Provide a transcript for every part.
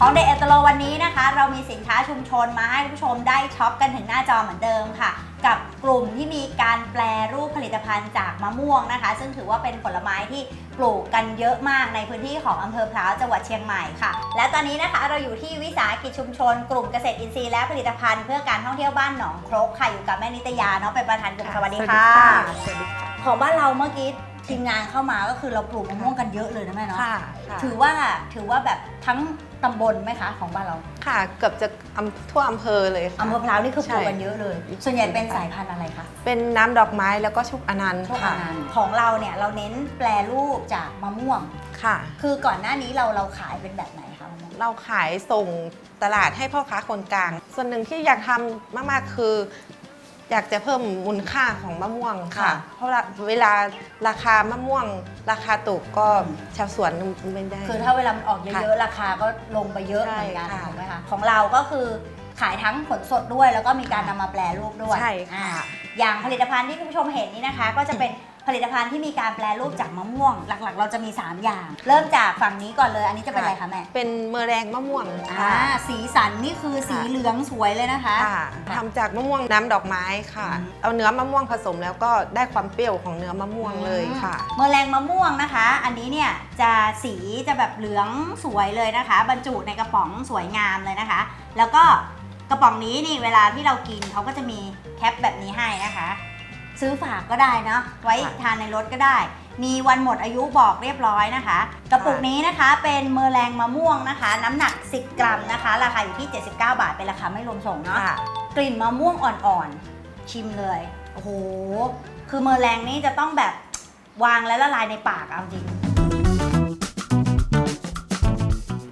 ของเด e เอตโลวันนี้นะคะ เรามีสินค้าชุมชนมาให้คุณผู้ชมได้ช็อปกันถึงหน้าจอเหมือนเดิมค่ะ กับกลุ่มที่มีการแปลรูปผลิตภัณฑ์จากมะม่วงนะคะ ซึ่งถือว่าเป็นผลไม้ที่ปลูกกันเยอะมากในพื้นที่ของอำเภอพร้าวจังหวัดเชียงใหม่ค่ะ และตอนนี้นะคะเราอยู่ที่วิสาหกิจชุมชน กลุ่มเกษตรอินทรีย์และผลิตภัณฑ์เพื่อการท่องเที่ยวบ้านหนองครกค่ะอยู่กับแม่นิตยาเนาะเป็นประธานกลุ่มสวัสดีค่ะสวัสดีค่ะของบ้านเราเมื่อกี้ ทีมงานเข้ามาก็คือเราปลูกมะม่วงกันเยอะเลยนะแม่เนาะค่ะค่ะถือว่าถือว่าแบบทั้งตำบลไหมคะของบ้านเราค่ะเกือบจะอำทั่วอำเภอเลยค่ะ อำเภอพร้าวนี่คือปลูกใช่กันเยอะเลยส่วนใหญ่เป็นสายพันธุ์อะไรคะเป็นน้ำดอกไม้แล้วก็ชุกอนันต์พวกค่ะนั้นของเราเนี่ยเราเน้นแปลรูปจากมะม่วง ค่ะ คือก่อนหน้านี้เราเราขายเป็นแบบไหนคะมะม่วง เราขายส่งตลาดให้พ่อค้าคนกลาง ส่วนหนึ่งที่อยากทำมาก ๆ คือ อยากจะเพิ่มมูลค่าของมะม่วงค่ะ เพราะเวลาราคามะม่วง ราคาตกก็ชาวสวนไม่ได้ คือถ้าเวลามันออกเยอะๆราคาก็ลงไปเยอะใช่เหมือนกันค่ะถูกไหมคะของเราก็คือขายทั้งผลสดด้วย แล้วก็มีการนำมาแปลรูปด้วยใช่ค่ะ อ่าอย่างผลิตภัณฑ์ที่คุณผู้ชมเห็นนี้นะคะ ก็จะเป็น ผลิตภัณฑ์ที่มีการแปลรูปจากมะม่วง หลักๆ เราจะมี 3 อย่าง เริ่มจากฝั่งนี้ก่อนเลย อันนี้จะเป็นอะไรคะแม่เป็นเมอแรงมะม่วงอ่าค่ะสีสันนี่คือสีค่ะเหลืองสวยเลยนะคะค่ะทำจากมะม่วงน้ำดอกไม้ค่ะอืมเอาเนื้อมะม่วงผสมแล้วก็ได้ความเปรี้ยวของเนื้อมะม่วงเลยค่ะ เมอแรงมะม่วงนะคะ อันนี้เนี่ยจะสีจะแบบเหลืองสวยเลยนะคะ บรรจุในกระป๋องสวยงามเลยนะคะ แล้วก็กระป๋องนี้นี่เวลาที่เรากินเขาก็จะมีแคปแบบนี้ให้นะคะ ซื้อฝากก็ได้เนอะไว้ค่ะทานในรถก็ได้ มีวันหมดอายุบอกเรียบร้อยนะคะ กระปุกนี้นะคะเป็นเมอแรงมะม่วงนะคะ น้ำหนัก 10 กรัมนะคะ ราคาอยู่ที่ 79 บาทเป็นราคาไม่รวมส่งเนาะค่ะกลิ่นมะม่วงอ่อนๆ ชิมเลยโอ้โหคือเมอแรงนี่จะต้องแบบวางแล้วละลายในปากเอาจริง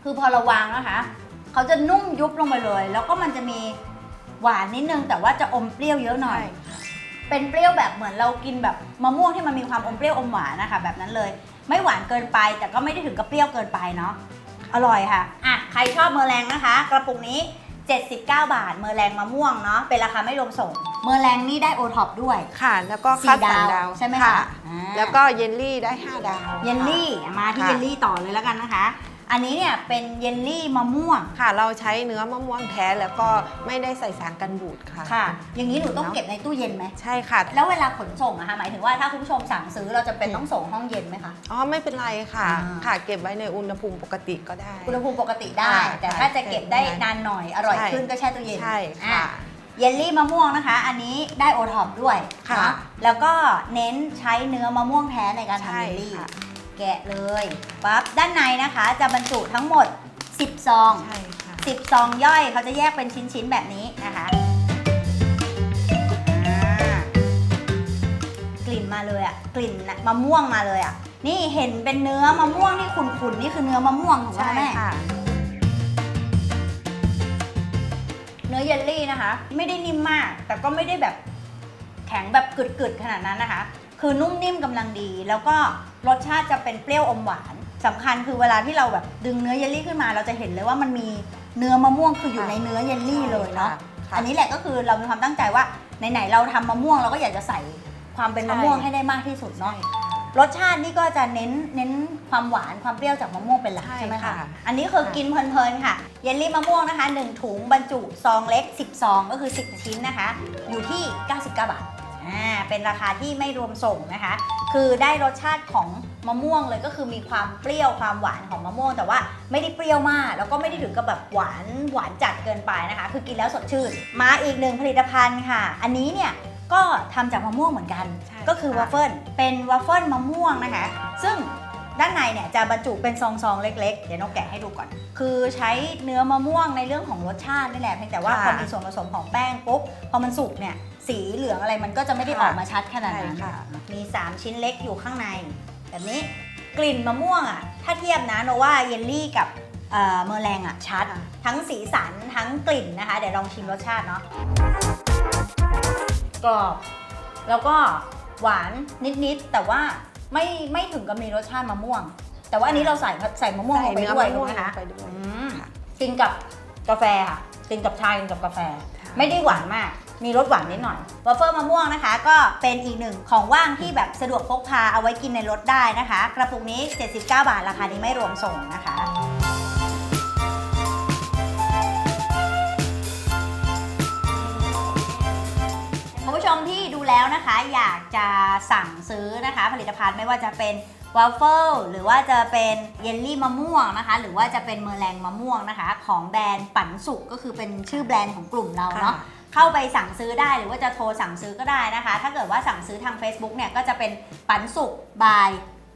คือพอเราวางนะคะเขาจะนุ่มยุบลงไปเลย แล้วก็มันจะมีหวานนิดนึงแต่ว่าจะอมเปรี้ยวเยอะหน่อย เป็นเปรี้ยวแบบเหมือนเรากินแบบมะม่วงที่มันมีความอมเปรี้ยวอมหวานนะคะแบบนั้นเลย ไม่หวานเกินไปแต่ก็ไม่ได้ถึงกับเปรี้ยวเกินไปเนาะอร่อยค่ะอะใครชอบเมอร์แรงนะคะ กระปุกนี้ 79 บาท เมอร์แรงมะม่วงเนาะเป็นราคาไม่รวมส่ง เมอร์แรงนี่ได้โอท็อปด้วยค่ะ แล้วก็สี่คัดสรรดาวดาวใช่ไหมค่ะคะอ่า แล้วก็เยลลี่ได้ 5 ดาว เยลลี่ มาที่ค่ะ เยลลี่ต่อเลยแล้วกันนะคะ อันนี้เนี่ยเป็นเยลลี่มะม่วงค่ะ เราใช้เนื้อมะม่วงแท้แล้วก็ไม่ได้ใส่สารกันบูดค่ะ ค่ะ อย่างนี้หนูต้องเก็บในตู้เย็นไหม ใช่ค่ะ แล้วเวลาขนส่งอะคะหมายถึงว่าถ้าคุณผู้ชมสั่งซื้อเราจะเป็นต้องส่งห้องเย็นไหมคะ อ๋อไม่เป็นไรค่ะ อ่า ค่ะ เก็บไว้ในอุณหภูมิปกติก็ได้ อุณหภูมิปกติได้ ค่ะแต่ถ้าจะเก็บได้ใช่นานหน่อยอร่อยใช่ ขึ้นก็แช่ตู้เย็นใช่อ่ค่ะ เยลลี่มะม่วงนะคะ อันนี้ได้โอท็อปด้วยค่ะเนาะแล้วก็เน้นใช้เนื้อมะม่วงแท้ในการทำใช่เยลลี่ ค่ะ แกะเลยปั๊บด้านในนะคะจะบรรจุทั้งหมด 10 ซอง ใช่ค่ะ 10 ซองย่อยเขาจะแยกเป็นชิ้นๆ แบบนี้นะคะอ่ากลิ่นมาเลยอะกลิ่นน่ะมะม่วงมาเลยอะนี่เห็นเป็นเนื้อมะม่วงที่ขุ่นๆนี่คือเนื้อมะม่วงถูกไหมใช่คะแม่ ค่ะ เนื้อเยลลี่นะคะ ไม่ได้นิ่มมาก แต่ก็ไม่ได้แบบแข็งแบบกึดๆขนาดนั้นนะคะ คือนุ่มนิ่มกำลังดี แล้วก็ รสชาติจะเป็นเปรี้ยวอมหวานสำคัญคือเวลาที่เราแบบดึงเนื้อเยลลี่ขึ้นมา เราจะเห็นเลยว่ามันมีเนื้อมะม่วงคืออยู่ค่ะในเนื้อเยลลี่เลยเนาะค่ะ อันนี้แหละก็คือเรามีความตั้งใจว่าไหนๆเราทำมะม่วงเราก็อยากจะใส่ความเป็นมะม่วงใช่ให้ได้มากที่สุดใช่เนาะค่ะรสชาตินี่ก็จะเน้นเน้นความหวานความเปรี้ยวจากมะม่วงเป็นหลักใช่ใช่ไหมคะค่ะ อันนี้คือกินเพลินๆค่ะเยลลี่มะม่วงนะคะ1ถุงบรรจุซองเล็ก10ซองก็คือ 10 ชิ้นนะคะ อยู่ที่ 99 บาท อ่าเป็นราคาที่ไม่รวมส่งนะคะ คือได้รสชาติของมะม่วงเลยก็คือมีความเปรี้ยวความหวานของมะม่วง แต่ว่าไม่ได้เปรี้ยวมาก แล้วก็ไม่ได้ถึงกับแบบหวานหวานจัดเกินไปนะคะ คือกินแล้วสดชื่น มาอีกหนึ่งผลิตภัณฑ์ค่ะ อันนี้เนี่ยก็ทำจากมะม่วงเหมือนกันใช่ก็คือค่ะวาฟเฟิลเป็นวาฟเฟิลมะม่วงนะคะ ซึ่ง ด้านในเนี่ยจะบรรจุเป็นซองๆเล็ก ๆ เดี๋ยวนกแกะให้ดูก่อน คือใช้เนื้อมะม่วงในเรื่องของรสชาตินี่แหละเพียงแต่ว่าพอมีส่วนผสมของแป้งปุ๊บพอมันสุกเนี่ยสีเหลืองอะไรมันก็จะไม่ได้ออกมาชัดขนาดนั้นใช่ค่ะมี 3 ชิ้นเล็กอยู่ข้างใน แบบนี้กลิ่นมะม่วงอะถ้าเทียบนะโนว่าเยลลี่กับเอ่อเมอร์แรงอะชัด ทั้งสีสันทั้งกลิ่นนะคะ เดี๋ยวลองชิมรสชาติเนาะกรอบ แล้วก็หวานนิด ๆ แต่ว่า ไม่ไม่ถึงกับมีรสชาติมะม่วง แต่ว่าอันนี้เราใส่ใส่มะม่วงลใส่งไปเนื้อด้วยมะม่วงถูกไหมลคะงไปด้วยอืมค่ะ กินกับกาแฟค่ะกินกับชากินกับกาแฟ ค่ะ ไม่ได้หวานมาก มีรสหวานนิดหน่อยวอฟเฟิลมะม่วงนะคะ ก็เป็นอีกหนึ่งของว่างที่แบบสะดวกพกพาเอาไว้กินในรถได้นะคะ กระปุกนี้ 79 บาทราคานี้ไม่รวมส่งนะคะ นะคะ อยากจะสั่งซื้อนะคะ ผลิตภัณฑ์ไม่ว่าจะเป็นวาฟเฟิลหรือว่าจะเป็นเยลลี่มะม่วงนะคะ หรือว่าจะเป็นเมอร์แรงมะม่วงนะคะ ของแบรนด์ปันสุกก็คือเป็นชื่อแบรนด์ของกลุ่มเราเนาะเข้าไปสั่งซื้อได้หรือว่าจะโทรสั่งซื้อก็ได้นะคะ ถ้าเกิดว่าสั่งซื้อทาง Facebook เนี่ยก็จะเป็นปันสุกบาย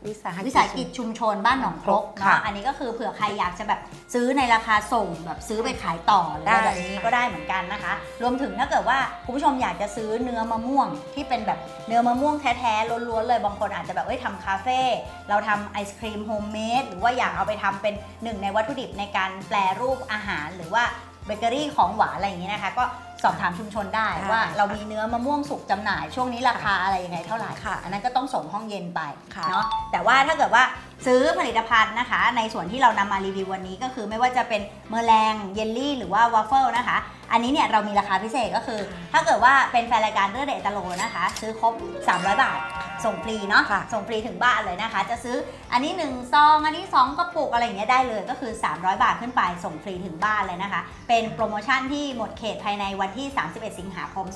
วิสาหวิสาหกิจชุมชนบ้านหนองครกค่ะเนาะอันนี้ก็คือเผื่อใครอยากจะแบบซื้อในราคาส่งแบบซื้อไปขายต่อหรืออะไรได้ แบบนี้ก็ได้เหมือนกันนะคะ รวมถึงถ้าเกิดว่าคุณผู้ชมอยากจะซื้อเนื้อมะม่วง ที่เป็นแบบเนื้อมะม่วงแท้ๆล้วนๆเลยบางคนอาจจะแบบเอ้ยทำคาเฟ่เราทำไอศครีมโฮมเมดหรือว่าอยากเอาไปทำเป็นหนึ่งในวัตถุดิบในการแปรรูปอาหารหรือว่าเบเกอรี่ของหวานอะไรอย่างนี้นะคะ ก็ สอบถามชุมชนได้ได้ว่าค่ะเรามีเนื้อมะม่วงสุกจำหน่ายช่วงนี้ราคาอะไรยังไงเท่าไหร่ค่ะอันนั้นก็ต้องส่งห้องเย็นไปค่ะเนาะแต่ว่าถ้าเกิดว่าซื้อผลิตภัณฑ์นะคะ ในส่วนที่เรานำมารีวิววันนี้ก็คือไม่ว่าจะเป็นเมอร์แรงเยลลี่ หรือว่าวาฟเฟิลนะคะ อันนี้เนี่ยเรามีราคาพิเศษก็คือ ถ้าเกิดว่าเป็นแฟนรายการเลือดเดตโลนะคะ ซื้อครบ 300 บาท ส่งฟรีเนาะค่ะส่งฟรีถึงบ้านเลยนะคะ จะซื้ออันนี้1ซองอันนี้ 2กระปุกอะไรอย่างเงี้ยได้เลยก็คือ 300 บาทขึ้นไปส่งฟรีถึงบ้านเลยนะคะ เป็นโปรโมชั่นที่หมดเขตภายในวันที่ 31 สิงหาคม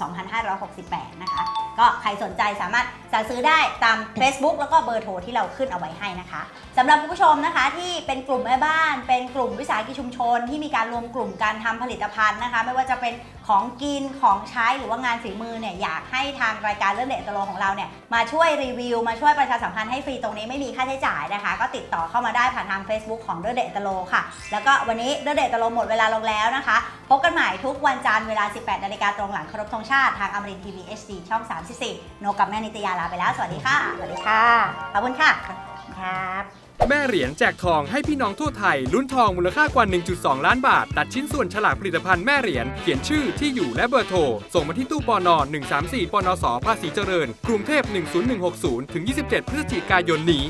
2568 นะคะ ก็ใครสนใจสามารถสั่งซื้อได้ตาม Facebook แล้วก็เบอร์โทรที่เราขึ้นเอาไว้ให้นะคะสำหรับคุณผู้ชมนะคะที่เป็นกลุ่มแม่บ้าน เป็นกลุ่มวิสาหกิจชุมชน ที่มีการรวมกลุ่มการทำผลิตภัณฑ์นะคะ ไม่ว่าจะเป็นของกินของใช้หรือว่างานฝีมือเนี่ยอยากให้ทางรายการเรื่องเด็ดตะโลของเราเนี่ยมาช่วยรีวิวมาช่วยประชาสัมพันธ์ให้ฟรีตรงนี้ไม่มีค่าใช้จ่ายนะคะ ก็ติดต่อเข้ามาได้ผ่านทาง Facebook ของเดอะเดตโลค่ะ แล้วก็วันนี้เดอะเดตโลหมดเวลาลงแล้วนะคะ พบกันใหม่ทุกวันจันทร์เวลา 18 นาฬิกาตรงหลังเคารพธงชาติทางอมรินทีวี HD ช่อง 34 โนกับแม่นิตยาลาไปแล้ว สวัสดีค่ะ สวัสดีค่ะ ขอบคุณค่ะ ครับ แม่เหรียญแจกทองให้พี่น้องทั่วไทย ลุ้นทองมูลค่ากว่า 1.2 ล้านบาท ตัดชิ้นส่วนฉลากผลิตภัณฑ์แม่เหรียญเขียนชื่อที่อยู่และเบอร์โทร ส่งมาที่ตู้ปอนอ134ปนสภาษีเจริญ กรุงเทพ 10160 ถึง 27 พฤศจิกายนนี้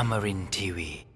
Amarin Tiwi.